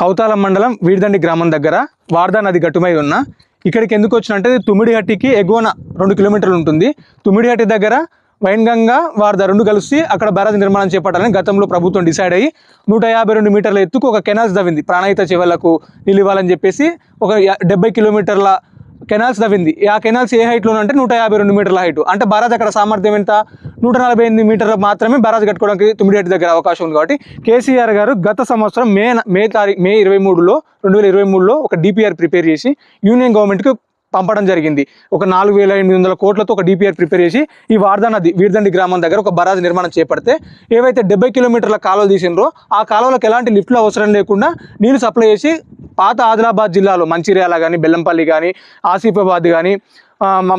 కౌతాలం మండలం వీడిదండి గ్రామం దగ్గర వార్దా నది గట్టుమై ఉన్న. ఇక్కడికి ఎందుకు వచ్చినంటే ఇది తుమ్మిడిహట్టికి ఎగువన రెండు కిలోమీటర్లు ఉంటుంది. తుమ్మిడిహట్టి దగ్గర వైన్గంగా వార్ద రెండు కలిసి అక్కడ బ్యారేజ్ నిర్మాణం చేపట్టాలని గతంలో ప్రభుత్వం డిసైడ్ అయ్యి నూట యాభై రెండు మీటర్ల ఎత్తుకు ఒక కెనాల్స్ దవ్వింది. ప్రాణహిత చెవులకు నిలివాలని చెప్పేసి ఒక డెబ్బై కిలోమీటర్ల కెనాల్స్ దవ్వింది ఆ కెనాల్స్ ఏ హైట్లో అంటే నూట యాభై రెండు మీటర్ల హైట్ అంటే బరాజ్ అక్కడ సామర్థ్యం ఎంత? నూట నలభై ఎనిమిది మీటర్ల మాత్రమే బరాజ్ కట్టుకోవడానికి తుమ్మిడేటి దగ్గర అవకాశం ఉంది కాబట్టి కేసీఆర్ గారు గత సంవత్సరం మే మే తారీఖు మే ఇరవై మూడులో రెండు వేల ఇరవై మూడులో ఒక డిపిఆర్ ప్రిపేర్ చేసి యూనియన్ గవర్నమెంట్కి పంపడం జరిగింది. ఒక నాలుగు వేల ఎనిమిది వందల కోట్లతో ఒక డిపిఆర్ ప్రిపేర్ చేసి ఈ వార్దా నది వీర్దండి గ్రామం దగ్గర ఒక బరాజ్ నిర్మాణం చేపడితే ఏవైతే డెబ్బై కిలోమీటర్ల కాలువలు తీసిండ్రో ఆ కాలువలకు ఎలాంటి లిఫ్ట్లు అవసరం లేకుండా నీళ్ళు సప్లై చేసి పాత ఆదిలాబాద్ జిల్లాలో మంచిర్యాల కానీ బెల్లంపల్లి కానీ ఆసిఫాబాద్ కానీ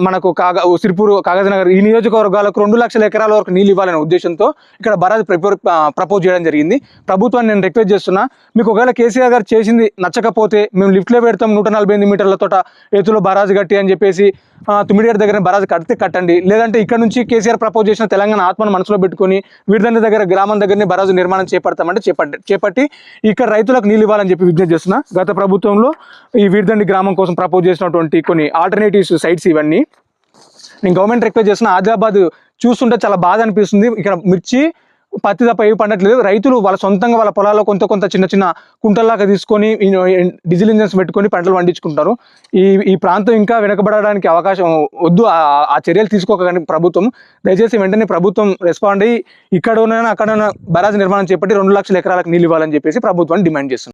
మనకు కాగ సిరిపూరు కాగజనగర్ ఈ నియోజకవర్గాలకు రెండు లక్షల ఎకరాల వరకు నీళ్ళు ఇవ్వాలనే ఉద్దేశంతో ఇక్కడ బరాజ్ ప్రపోజ్ ప్రపోజ్ చేయడం జరిగింది. ప్రభుత్వాన్ని నేను రిక్వెస్ట్ చేస్తున్నా మీకు ఒకవేళ కేసీఆర్ గారు చేసింది నచ్చకపోతే మేము లిఫ్ట్లో పెడతాం నూట నలభై ఎనిమిది మీటర్ల తోట ఎత్తులో బరాజ్ కట్టి అని చెప్పేసి తుమ్మిడిగడ దగ్గర బరాజ్ కడితే కట్టండి. లేదంటే ఇక్కడ నుంచి కేసీఆర్ ప్రపోజ్ చేసిన తెలంగాణ ఆత్మను మనసులో పెట్టుకొని వీరిదండ దగ్గర గ్రామం దగ్గరనే బరాజు నిర్మాణం చేపడతామంటే చేపట్టి చేపట్టి ఇక్కడ రైతులకు నీళ్ళు ఇవ్వాలని చెప్పి విజ్ఞప్తి చేస్తున్నా. గత ప్రభుత్వంలో ఈ వీరిదండి గ్రామం కోసం ప్రపోజ్ చేసినటువంటి కొన్ని ఆల్టర్నేటివ్స్ సైట్స్ ఇవన్నీ. నేను గవర్నమెంట్ రిక్వెస్ట్ చేసిన ఆదిలాబాద్ చూస్తుంటే చాలా బాధ అనిపిస్తుంది. ఇక్కడ మిర్చి పత్తి తప్ప ఏవి పండట్లేదు. రైతులు వాళ్ళ సొంతంగా వాళ్ళ పొలాల్లో కొంత కొంత చిన్న చిన్న కుంటల్లాగా తీసుకొని డీజిల్ ఇంజన్స్ పెట్టుకొని పంటలు పండించుకుంటారు ఈ ఈ ప్రాంతం ఇంకా వెనకబడడానికి అవకాశం వద్దు. ఆ- చర్యలు తీసుకోకండి ప్రభుత్వం. దయచేసి వెంటనే ప్రభుత్వం రెస్పాండ్ అయ్యి ఇక్కడ ఉన్న అక్కడ ఉన్న బరాజ్ నిర్మాణం చేపట్టి రెండు లక్షల ఎకరాలకు నీళ్ళు ఇవ్వాలని చెప్పేసి ప్రభుత్వాన్ని డిమాండ్ చేస్తుంది